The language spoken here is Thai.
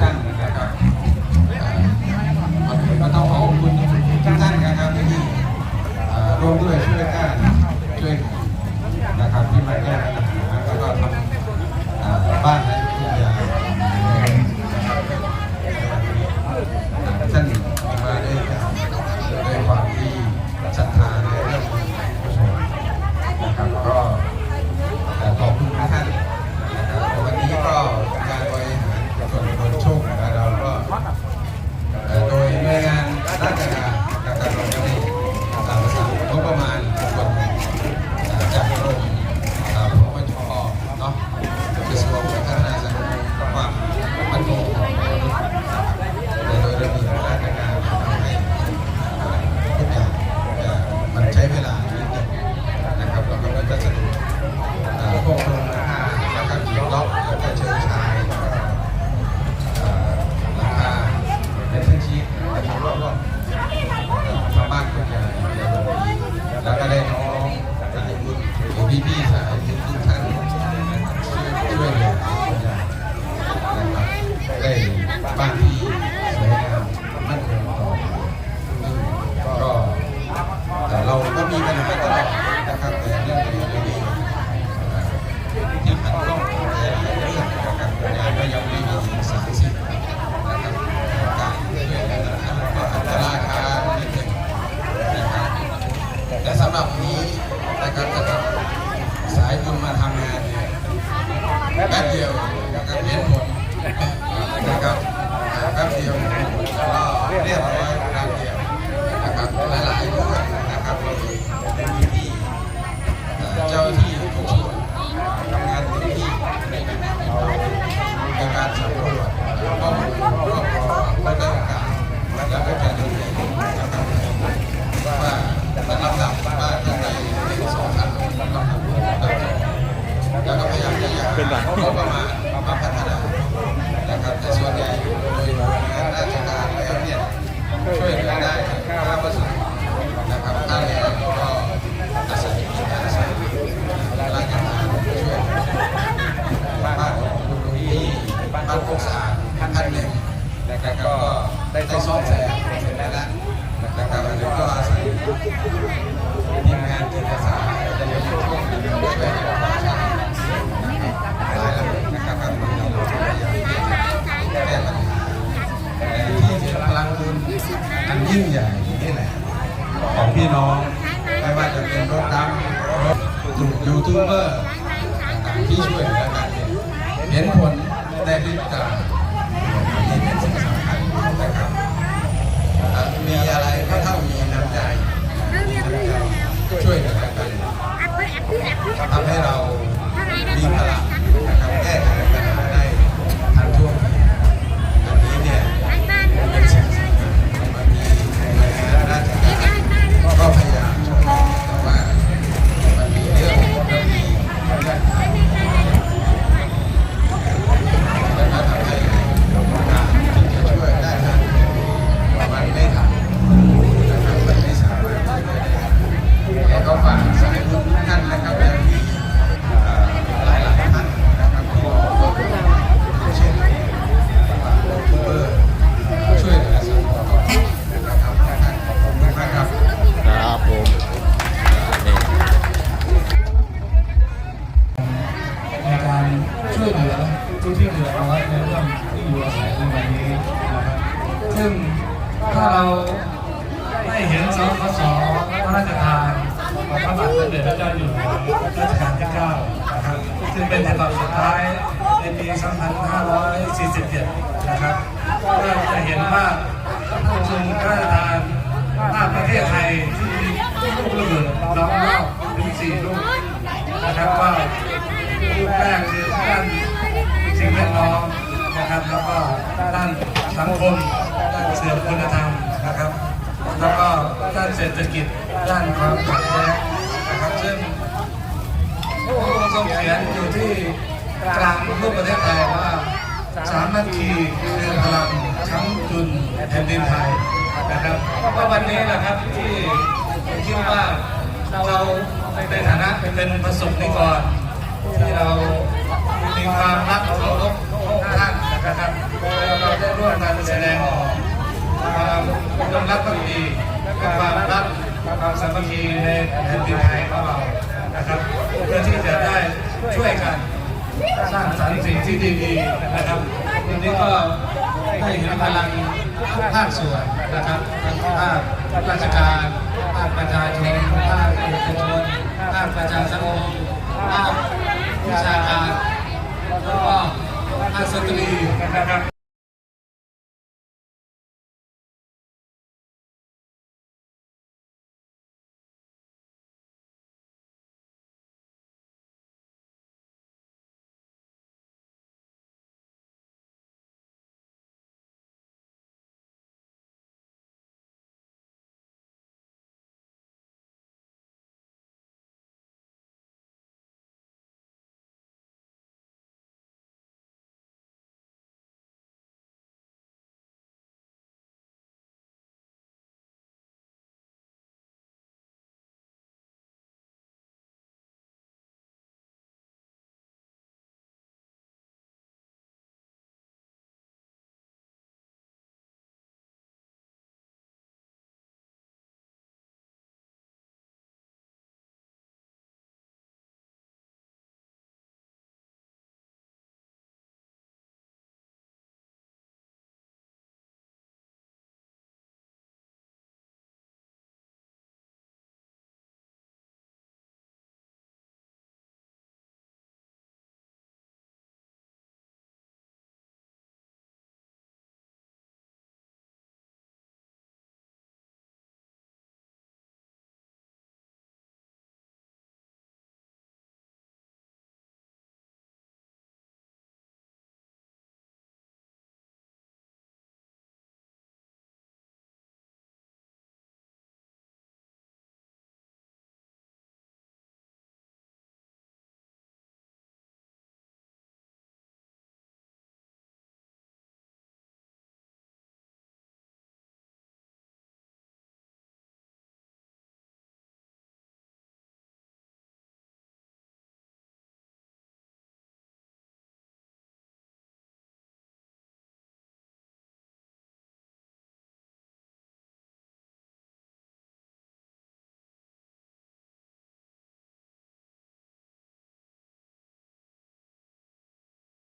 Huracán. เดียวนะครับเรียนผลนะครับแป๊บเดียวก็เรียบร้อยแป๊บเดียวนะครับหลายๆด้วยนะครับเรามีที่เจ้าที่ทุกคนทำงานเต็มที่ในการสำรวจข้อมูลรวบรวมข้อมูลต่างแล้วก็จะดูแลว่าระดับดับว่าจะไปใสองสามต้องทำต้องทำแล้วก็พยายามจะอยาก ทูบเบอร์ที่ช่วยกันเห็นผลในพริบตา พระราชทานของพระบาทสมเด็จพระเจ้าอยู่หัวรัชกาลที่เก้านะครับซึ่งเป็นลำดับสุดท้ายในปี 2547 นะครับก็จะเห็นว่าทรงพระราชทานภาประเทศไทยที่มีลูกระเบิดน้องเล่าถึงสี่ลูกนะครับว่าลูกแรกคือด้านสิ่งแวดล้อมนะครับแล้วก็ด้านสังคมด้านเสื่อมคุณธรรมนะครับ แล้วก็ด้านเศรษฐกิจด้านความขัดแย้งนะครับซึ่งทรงเขียนอยู่ที่กลางรูปประเทศไทยว่าสามัคคีคือพลังทั้งจุนแผ่นดินไทยนะครับก็วันนี้นะครับที่ผมคิดว่าเราในฐานะเป็นประสบนิกรที่เรามีความรักเคารพท่านนะครับเราได้ร่วมกันแสดงออก ความรักก็ดีและความรักความสามัคคีในแผ่นดินไทยของเรานะครับ เพื่อที่จะได้ช่วยกันสร้างสรรค์สิ่งที่ดีๆนะครับวันนี้ก็ได้เห็นพลังทุกภาคส่วนนะครับทั้งภาคราชการภาคประชาชนภาคเอกชนภาคประชาสังคมภาควิชาการแล้วก็ภาคสตรีนะครับ